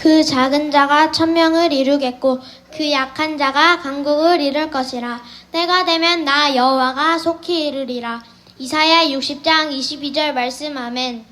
그 작은 자가 천명을 이루겠고 그 약한 자가 강국을 이룰 것이라. 때가 되면 나 여호와가 속히 이르리라. 이사야 60장 22절 말씀. 아멘.